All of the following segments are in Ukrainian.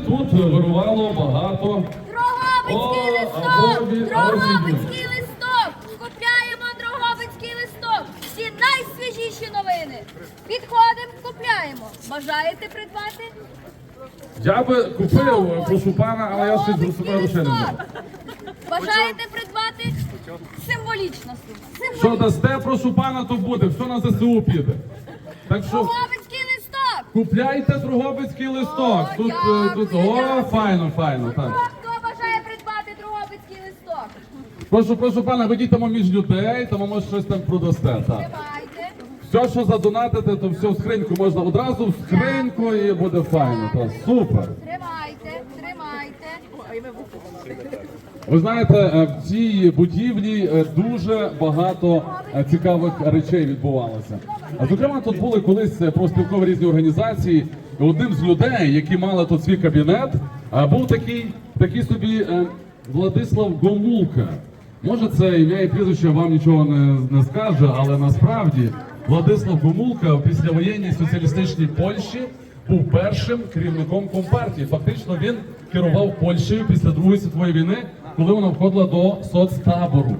тут вирувало багато. Дрогобицький листок! або від- Дрогобицький листок! Купляємо Дрогобицький листок! Всі найсвіжіші новини! Підходимо, купляємо! Бажаєте придбати? Я би купив, прошу пана, але я щось Дрогобицький грошей не листок! знаю. Бажаєте придбати? Символічна сума. Що дасте, прошу пана, то буде, все на ЗСУ піде. Так що! Купляйте Другобицький листок. О, Тут, е, дякую, тут, о, дякую. файно, файно, так. хто бажає придбати Другобицький листок? Прошу, прошу пана, ведіть там між людей, тому може щось там продасте. Так. Тримайте. Все, що задонатите, то все в скриньку можна одразу в скриньку і буде файно. Так, супер. Тримайте. Ви знаєте, е, в цій будівлі е, дуже багато е, цікавих речей відбувалося. Зокрема, тут були колись профспілкові різні організації. Одним з людей, які мали тут свій кабінет, був такий, такий собі Владислав Гомулка. Може, це ім'я і прізвище вам нічого не, не скаже, але насправді Владислав Гомулка в післявоєнній соціалістичній Польщі був першим керівником компартії. Фактично він керував Польщею після Другої світової війни, коли вона входила до соцтабору.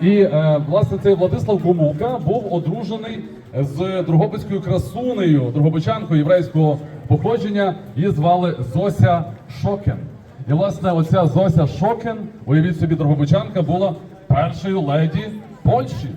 І е, власне цей Владислав Гомулка був одружений з Дрогобицькою красунею, Дрогобичанкою єврейського походження. Її звали Зося Шокен. І власне оця Зося Шокен, уявіть собі, Дрогобичанка, була першою леді Польщі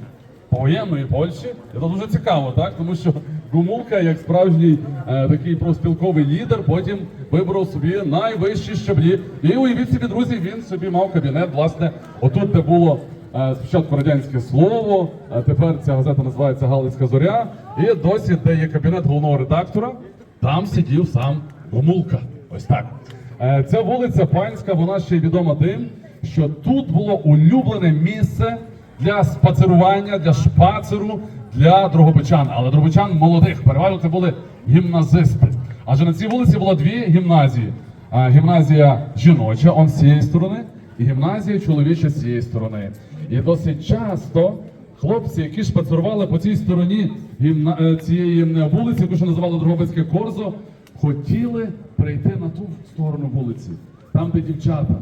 повоєнної Польщі. Це дуже цікаво, так? Тому що Гумулка, як справжній е, такий профспілковий лідер, потім вибрав собі найвищі щаблі. І уявіть собі, друзі, він собі мав кабінет, власне, отут, де було е, спочатку радянське слово, а тепер ця газета називається Галицька зоря. І досі, де є кабінет головного редактора, там сидів сам Гумулка. Ось так. Е, Ця вулиця Панська, вона ще й відома тим, що тут було улюблене місце для спацерування, для шпацеру, для дрогобичан. Але дрогобичан молодих, переважно це були гімназисти. Адже на цій вулиці було дві гімназії. Гімназія жіноча, он з цієї сторони, і гімназія чоловіча з цієї сторони. І досить часто хлопці, які шпацерували по цій стороні гімна... е, цієї вулиці, яку ще називали Дрогобицьке Корзо, хотіли прийти на ту сторону вулиці, там, де дівчата.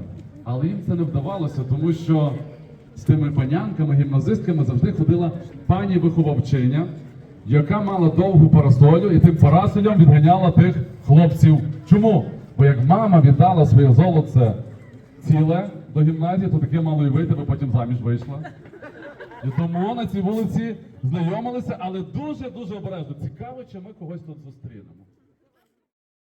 Але їм це не вдавалося, тому що з тими панянками, гімназистками завжди ходила пані виховавчиня, яка мала довгу парасолю і тим парасолем відганяла тих хлопців. Чому? Бо як мама віддала своє золоце ціле до гімназії, то таке мало і вийти, бо потім заміж вийшла. І тому на цій вулиці знайомилися, але дуже дуже обережно. Цікаво, чи ми когось тут зустрінемо.